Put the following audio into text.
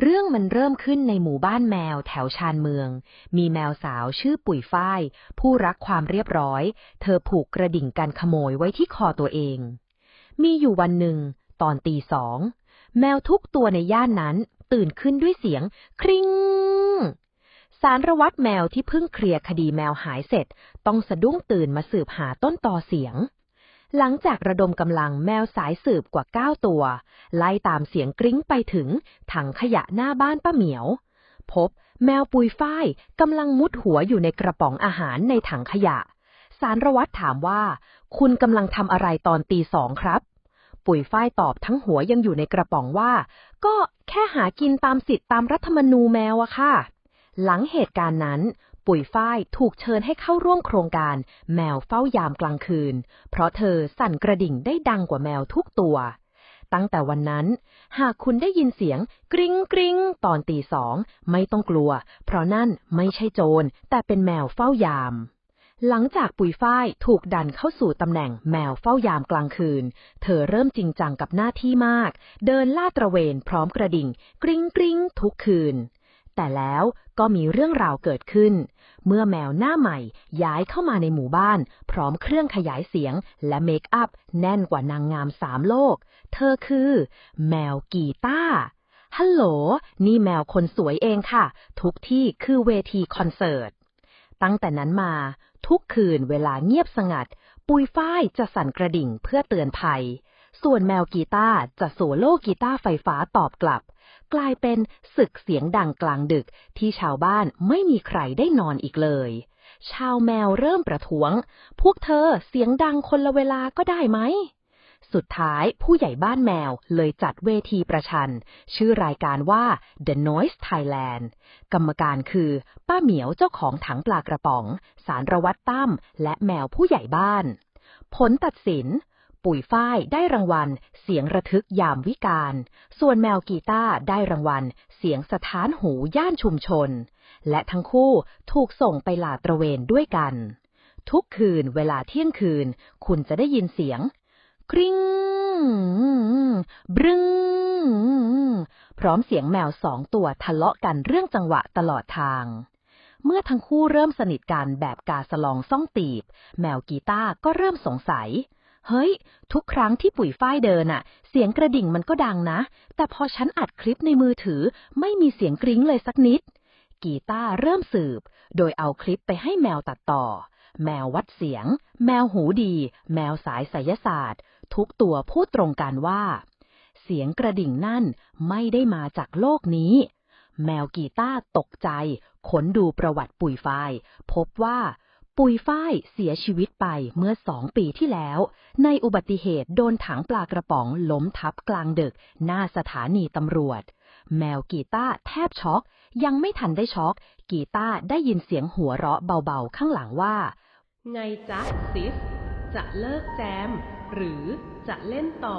เรื่องมันเริ่มขึ้นในหมู่บ้านแมวแถวชานเมือง มีแมวสาวชื่อปุ๋ยฝ้าย ผู้รักความเรียบร้อย เธอผูกกระดิ่งการขโมยไว้ที่คอตัวเอง มีอยู่วันหนึ่ง ตอนตีสอง แมวทุกตัวในย่านนั้นตื่นขึ้นด้วยเสียง คริงสารวัตรแมวที่เพิ่งเคลียร์คดีแมวหายเสร็จ ต้องสะดุ้งตื่นมาสืบหาต้นตอเสียง หลังจากระดมกำลังแมวสายสืบกว่าเก้าตัว ไล่ตามเสียงกริ้งไปถึงถังขยะหน้าบ้านป้าเหมียว พบแมวปุยฝ้ายกำลังมุดหัวอยู่ในกระป๋องอาหารในถังขยะ สารวัตรถามว่า คุณกำลังทำอะไรตอนตีสองครับ ปุยฝ้ายตอบทั้งหัวยังอยู่ในกระป๋องว่า ก็แค่หากินตามสิทธิตามรัฐธรรมนูญแมวอะค่ะ หลังเหตุการณ์นั้น ปุ๋ยฝ้ายถูกเชิญให้เข้าร่วมโครงการ แมวเฝ้ายามกลางคืน เพราะเธอสั่นกระดิ่งได้ดังกว่าแมวทุกตัว ตั้งแต่วันนั้น หากคุณได้ยินเสียงกริ๊งกริ๊งตอนตีสองไม่ต้องกลัว เพราะนั่นไม่ใช่โจรแต่เป็นแมวเฝ้ายามหลังจากปุ๋ยฝ้ายถูกดันเข้าสู่ตำแหน่งแมวเฝ้ายามกลางคืน เธอเริ่มจริงจังกับหน้าที่มาก เดินลาดตระเวนพร้อมกระดิ่ง กริ๊งกริ๊งทุกคืน แต่แล้ว ก็มีเรื่องราวเกิดขึ้น เมื่อแมวหน้าใหม่ย้ายเข้ามาในหมู่บ้าน พร้อมเครื่องขยายเสียงและเมคอัพแน่นกว่านางงามสามโลก เธอคือ แมวกีตาฮัลโหล นี่แมวคนสวยเองค่ะ ทุกที่คือเวทีคอนเสิร์ต ตั้งแต่นั้นมา ทุกคืนเวลาเงียบสงัด ปุยฝ้ายจะสั่นกระดิ่งเพื่อเตือนภัย ส่วนแมวกีตาร์จะโซโล่กีตาร์ไฟฟ้าตอบกลับ กลายเป็นศึกเสียงดังกลางดึกที่ชาวบ้านไม่มีใครได้นอนอีกเลย ชาวแมวเริ่มประท้วง พวกเธอเสียงดังคนละเวลาก็ได้ไหม สุดท้ายผู้ใหญ่บ้านแมวเลยจัดเวทีประชัน ชื่อรายการว่า The Noise Thailand กรรมการคือป้าเหมียวเจ้าของถังปลากระป๋อง สารวัตรตั้มและแมวผู้ใหญ่บ้าน ผลตัดสิน ปุ๋ยฝ้ายได้รางวัล เสียงระทึกยามวิกาลส่วนแมวกีตาได้รางวัล เสียงสถานหูย่านชุมชน และทั้งคู่ถูกส่งไปลาตระเวนด้วยกัน ทุกคืนเวลาเที่ยงคืน คุณจะได้ยินเสียง กริ้งบรึ้งพร้อมเสียงแมวสองตัวทะเลาะกันเรื่องจังหวะตลอดทางเมื่อทั้งคู่เริ่มสนิทกันแบบกาสลองซ่องตีบ แมวกีตาก็เริ่มสงสัย เฮ้ย ทุกครั้งที่ปุ๋ยฝ้ายเดินอะเสียงกระดิ่งมันก็ดังนะ แต่พอฉันอัดคลิปในมือถือ ไม่มีเสียงกริ้งเลยสักนิด กีตาร์เริ่มสืบ โดยเอาคลิปไปให้แมวตัดต่อ แมววัดเสียง แมวหูดี แมวสายไสยศาสตร์ ทุกตัวพูดตรงกันว่า เสียงกระดิ่งนั่นไม่ได้มาจากโลกนี้ แมวกีตาร์ตกใจค้นดูประวัติปุ๋ยฝ้ายพบว่า ปุยฝ้ายเสียชีวิตไปเมื่อสองปีที่แล้ว ในอุบัติเหตุโดนถังปลากระป๋องล้มทับกลางดึก หน้าสถานีตำรวจ แมวกีตาแทบช็อก ยังไม่ทันได้ช็อก กีตาได้ยินเสียงหัวเราะเบาๆข้างหลังว่า ไงจ๊ะซิส จะเลิกแจม หรือจะเล่นต่อ